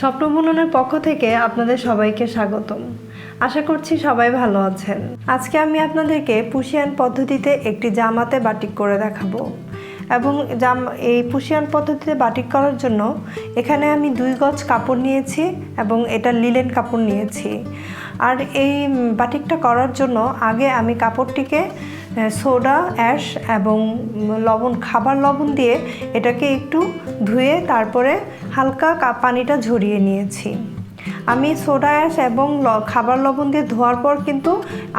স্বপ্ন বুননের পক্ষ থেকে আপনাদের সবাইকে স্বাগতম। আশা করছি সবাই ভালো আছেন। আজকে আমি আপনাদেরকে পুশিয়ান পদ্ধতিতে একটি জামাতে বাটিক করে দেখাবো এবং জাম, এই পুশিয়ান পদ্ধতিতে বাটিক করার জন্য এখানে আমি দুই গজ কাপড় নিয়েছি এবং এটা লিলেন কাপড় নিয়েছি। আর এই বাটিকটা করার জন্য আগে আমি কাপড়টিকে সোডা, অ্যাশ এবং লবণ, খাবার লবণ দিয়ে এটাকে একটু ধুয়ে তারপরে হালকা পানিটা ঝরিয়ে নিয়েছি। আমি সোডা, অ্যাশ এবং খাবার লবণ দিয়ে ধোয়ার পর কিন্তু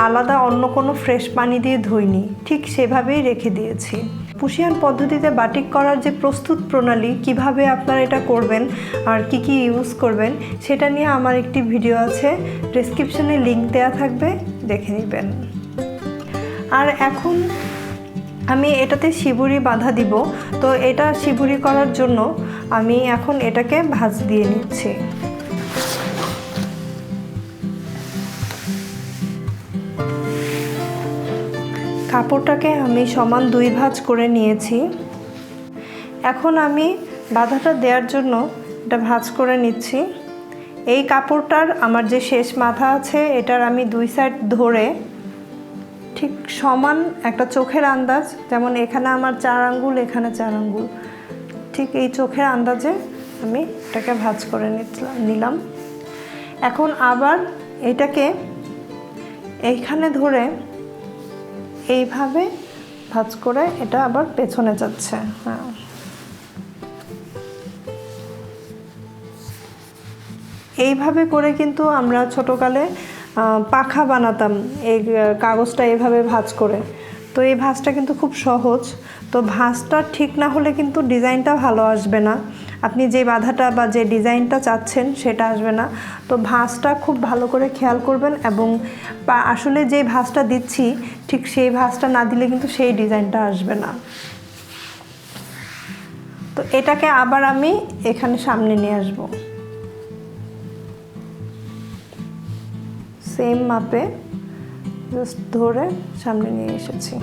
আলাদা অন্য কোনো ফ্রেশ পানি দিয়ে ধুইনি, ঠিক সেভাবেই রেখে দিয়েছি। পুশিয়ান পদ্ধতিতে বাটিক করার যে প্রস্তুত প্রণালী, কীভাবে আপনারা এটা করবেন আর কি কি ইউজ করবেন, সেটা নিয়ে আমার একটি ভিডিও আছে ডেসক্রিপশনে লিংক দেওয়া থাকবে, দেখে নেবেন। আর এখন আমি এটাতে শিবুরি বাঁধা দিব। তো এটা শিবুরি করার জন্য আমি এখন এটাকে ভাজ দিয়ে নিচ্ছি। কাপড়টাকে আমি সমান দুই ভাঁজ করে নিয়েছি। এখন আমি বাঁধাটা দেওয়ার জন্য এটা ভাঁজ করে নিচ্ছি। এই কাপড়টার আমার যে শেষ মাথা আছে, এটার আমি দুই সাইড ধরে ঠিক সমান একটা চোখের আন্দাজ, যেমন এখানে আমার চার আঙ্গুল, এখানে চার আঙ্গুল। ঠিক এই চোখের আন্দাজে আমি এটাকে ভাজ করে নিলাম। এখন আবার এটাকে এইখানে ধরে এইভাবে ভাঁজ করে এটা আবার পেছনে যাচ্ছে। হ্যাঁ। এইভাবে করে কিন্তু আমরা ছোটোকালে পাখা বানাতাম এই কাগজটা এভাবে ভাঁজ করে। তো এই ভাঁজটা কিন্তু খুব সহজ। তো ভাঁজটা ঠিক না হলে কিন্তু ডিজাইনটা ভালো আসবে না। আপনি যে বাধাটা বা যে ডিজাইনটা চাচ্ছেন সেটা আসবে না। তো ভাঁজটা খুব ভালো করে খেয়াল করবেন এবং আসলে যে ভাঁজটা দিচ্ছি, ঠিক সেই ভাঁজটা না দিলে কিন্তু সেই ডিজাইনটা আসবে না। তো এটাকে আবার আমি এখানে সামনে নিয়ে আসব। সেম মাপে জাস্ট ধরে সামনে নিয়ে এসেছি।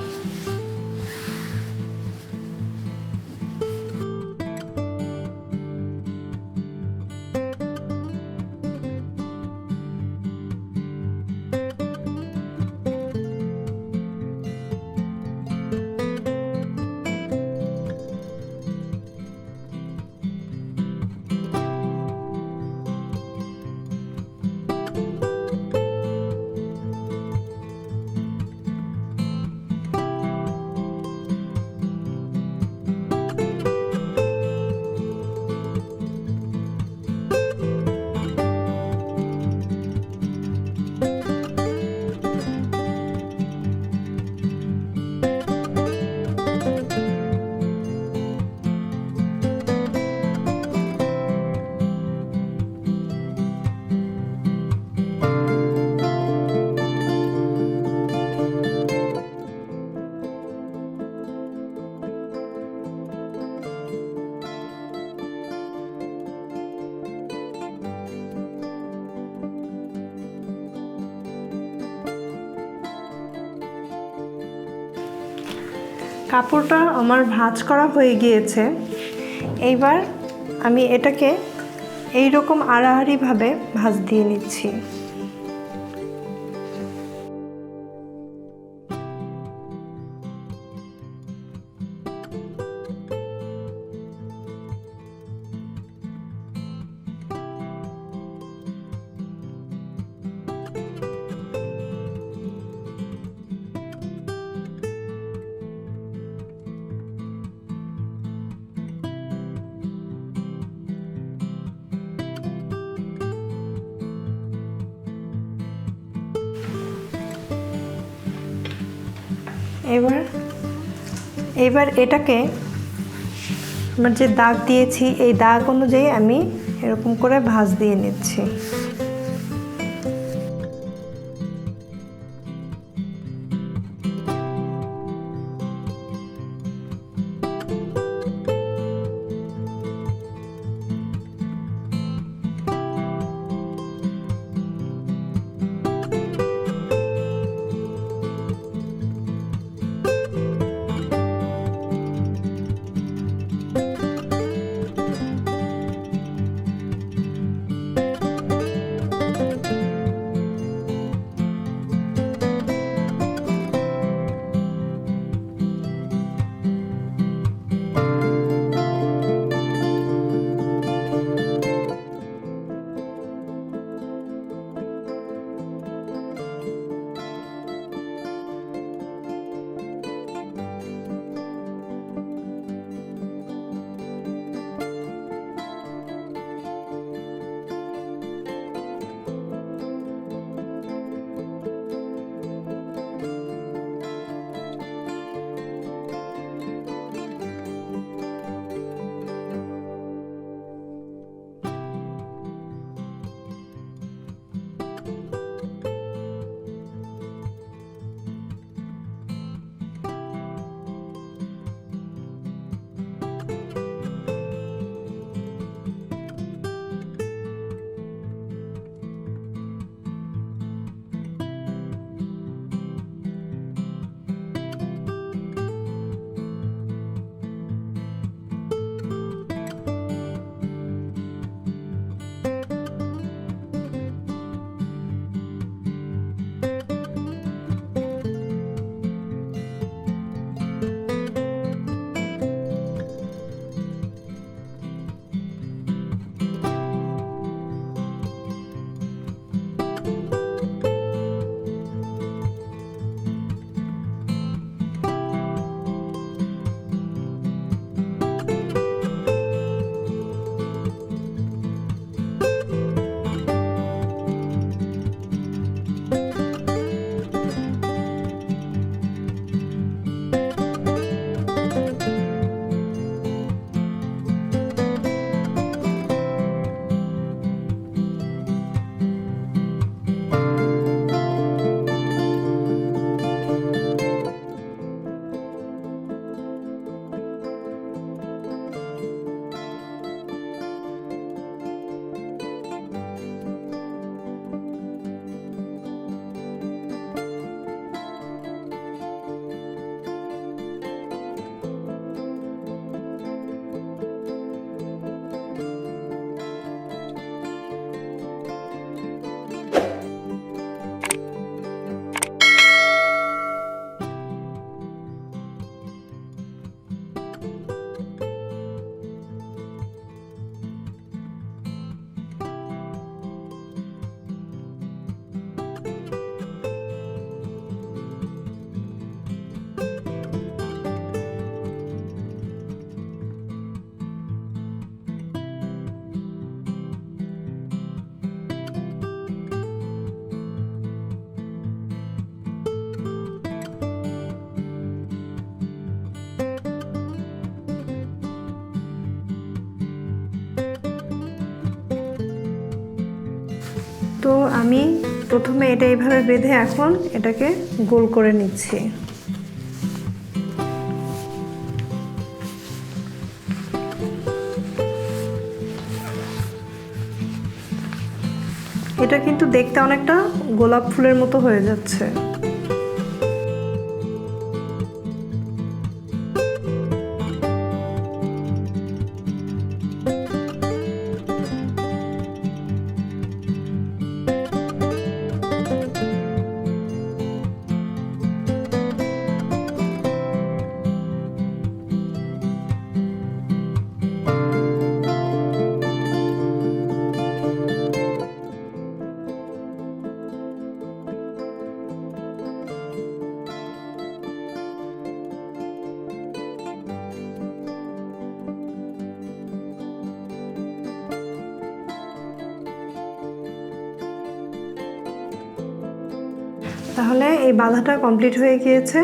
কাপড়টা আমার ভাঁজ করা হয়ে গিয়েছে। এইবার আমি এটাকে এই রকম আড়াআড়িভাবে ভাজ দিয়ে নিচ্ছি। এবার এবার এটাকে আমার যে দাগ দিয়েছি, এই দাগ অনুযায়ী আমি এরকম করে ভাঁজ দিয়ে নিচ্ছি। প্রথমে এটা এইভাবে বেঁধে এখন এটাকে গোল করে নিচ্ছি। এটা কিন্তু দেখতে অনেকটা গোলাপ ফুলের মতো হয়ে যাচ্ছে। তাহলে এই বাধাটা কমপ্লিট হয়ে গিয়েছে।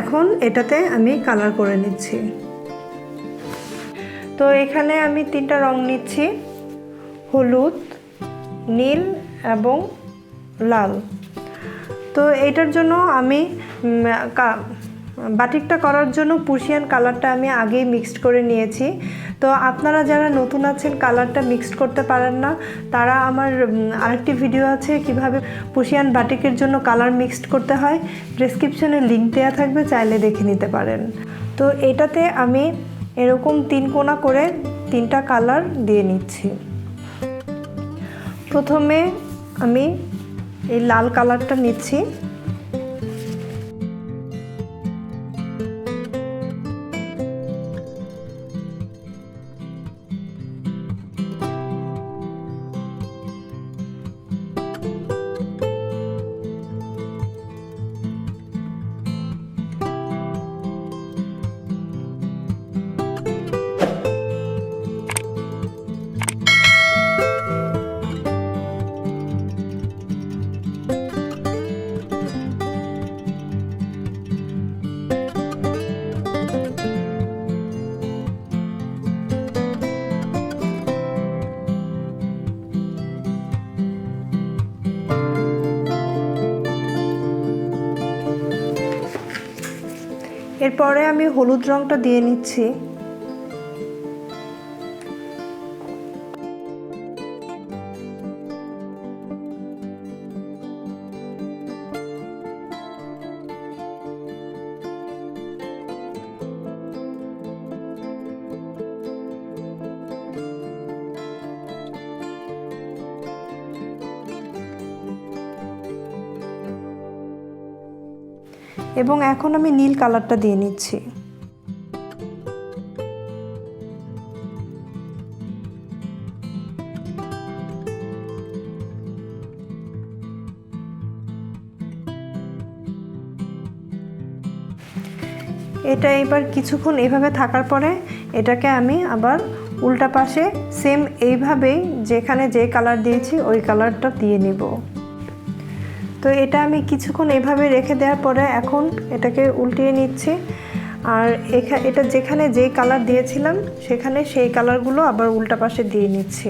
এখন এটাতে আমি কালার করে নিচ্ছি। তো এখানে আমি তিনটা রং নিচ্ছি। হলুদ, নীল এবং লাল। তো এটার জন্য আমি বাটিকটা করার জন্য পুশিয়ান কালারটা আমি আগেই মিক্সড করে নিয়েছি। তো আপনারা যারা নতুন আছেন কালারটা মিক্সড করতে পারেন না। তারা আমার আরেকটি ভিডিও আছে কীভাবে পুশিয়ান বাটিকের জন্য কালার মিক্সড করতে হয়। ডেসক্রিপশনে লিঙ্ক দেওয়া থাকবে, চাইলে দেখে নিতে পারেন। তো এটাতে আমি এরকম তিন কোনা করে তিনটা কালার দিয়ে নিচ্ছি। প্রথমে আমি এই লাল কালারটা নিচ্ছি। এরপরে আমি হলুদ রংটা দিয়ে নিচ্ছি। এবং এখন আমি নীল কালারটা দিয়ে নিচ্ছি। এটা এবার কিছুক্ষণ এভাবে থাকার পরে এটাকে আমি আবার উল্টা পাশে সেম এইভাবেই যেখানে যে কালার দিয়েছি, ওই কালারটা দিয়ে নিব। তো এটা আমি কিছুক্ষণ এভাবে রেখে দেওয়ার পরে এখন এটাকে উল্টিয়ে নিচ্ছি। আর এটা যেখানে যেই কালার দিয়েছিলাম, সেখানে সেই কালারগুলো আবার উল্টা পাশে দিয়ে নিচ্ছি।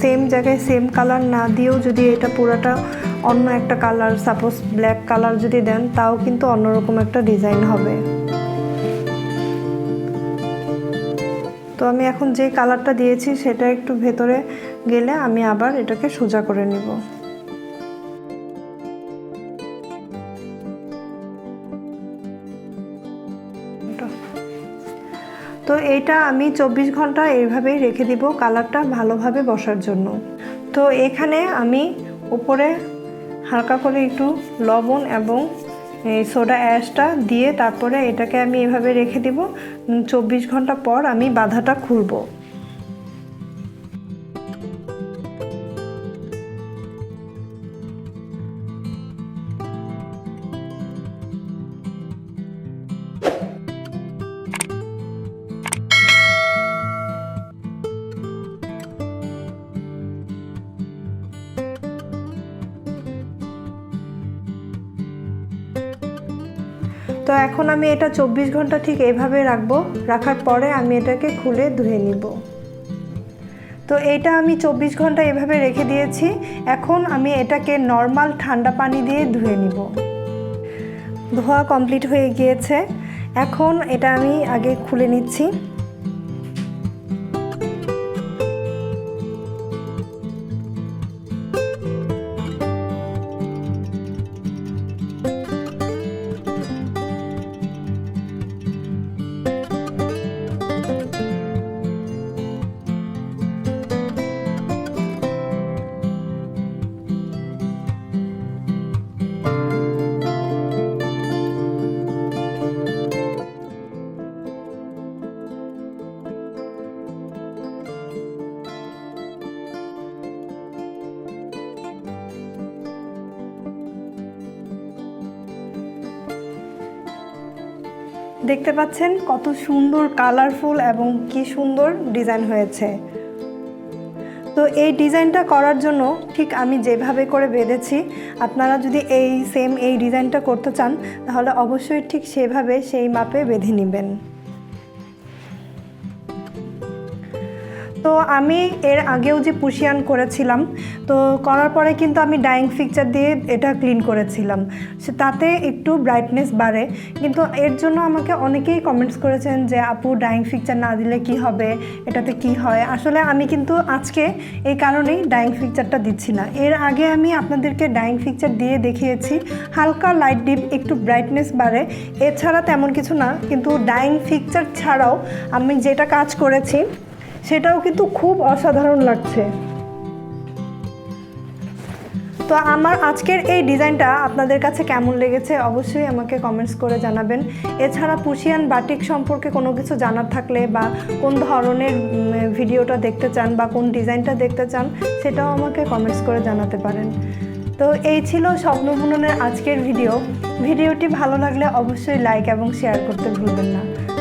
সেম জায়গায় সেম কালার না দিয়েও যদি এটা পুরাটা অন্য একটা কালার সাপোজ ব্ল্যাক কালার যদি দেন, তাও কিন্তু অন্যরকম একটা ডিজাইন হবে। তো আমি এখন যে কালারটা দিয়েছি, সেটা একটু ভেতরে গেলে আমি আবার এটাকে সোজা করে নিব। তো এইটা আমি চব্বিশ ঘণ্টা এইভাবেই রেখে দিব কালারটা ভালোভাবে বসার জন্য। তো এখানে আমি উপরে হালকা করে একটু লবণ এবং এই সোডা অ্যাশটা দিয়ে তারপরে এটাকে আমি এভাবে রেখে দিব। চব্বিশ ঘণ্টা পর আমি বাধাটা খুলবো। তো এখন আমি এটা চব্বিশ ঘণ্টা ঠিক এভাবে রাখব। রাখার পরে আমি এটাকে খুলে ধুয়ে নিব। তো এটা আমি চব্বিশ ঘণ্টা এভাবে রেখে দিয়েছি। এখন আমি এটাকে নর্মাল ঠান্ডা পানি দিয়ে ধুয়ে নিব। ধোয়া কমপ্লিট হয়ে গিয়েছে। এখন এটা আমি আগে খুলে নিচ্ছি। দেখতে পাচ্ছেন কত সুন্দর কালারফুল এবং কি সুন্দর ডিজাইন হয়েছে। তো এই ডিজাইনটা করার জন্য ঠিক আমি যেভাবে করে বেঁধেছি, আপনারা যদি এই সেম এই ডিজাইনটা করতে চান, তাহলে অবশ্যই ঠিক সেভাবে সেই মাপে বেঁধে নেবেন। আমি এর আগেও যে পুশিয়ান করেছিলাম, তো করার পরে কিন্তু আমি ডাইং ফিকচার দিয়ে এটা ক্লিন করেছিলাম। তাতে একটু ব্রাইটনেস বাড়ে, কিন্তু এর জন্য আমাকে অনেকেই কমেন্টস করেছেন যে, আপু ডাইং ফিকচার না দিলে কি হবে? এটাতে কি হয়? আসলে আমি কিন্তু আজকে এই কারণেই ডাইং ফিকচারটা দিচ্ছি না। এর আগে আমি আপনাদেরকে ডাইং ফিকচার দিয়ে দেখিয়েছি, হালকা লাইট ডিপ একটু ব্রাইটনেস বাড়ে। এছাড়া তেমন কিছু না, কিন্তু ডাইং ফিকচার ছাড়াও আমি যেটা কাজ করেছি সেটাও কিন্তু খুব অসাধারণ লাগছে। তো আমার আজকের এই ডিজাইনটা আপনাদের কাছে কেমন লেগেছে অবশ্যই আমাকে কমেন্টস করে জানাবেন। এছাড়া পুশিয়ান বাটিক সম্পর্কে কোনো কিছু জানার থাকলে বা কোন ধরনের ভিডিওটা দেখতে চান বা কোন ডিজাইনটা দেখতে চান, সেটাও আমাকে কমেন্টস করে জানাতে পারেন। তো এই ছিল স্বপ্ন আজকের ভিডিও। ভিডিওটি ভালো লাগলে অবশ্যই লাইক এবং শেয়ার করতে ভুলবেন না।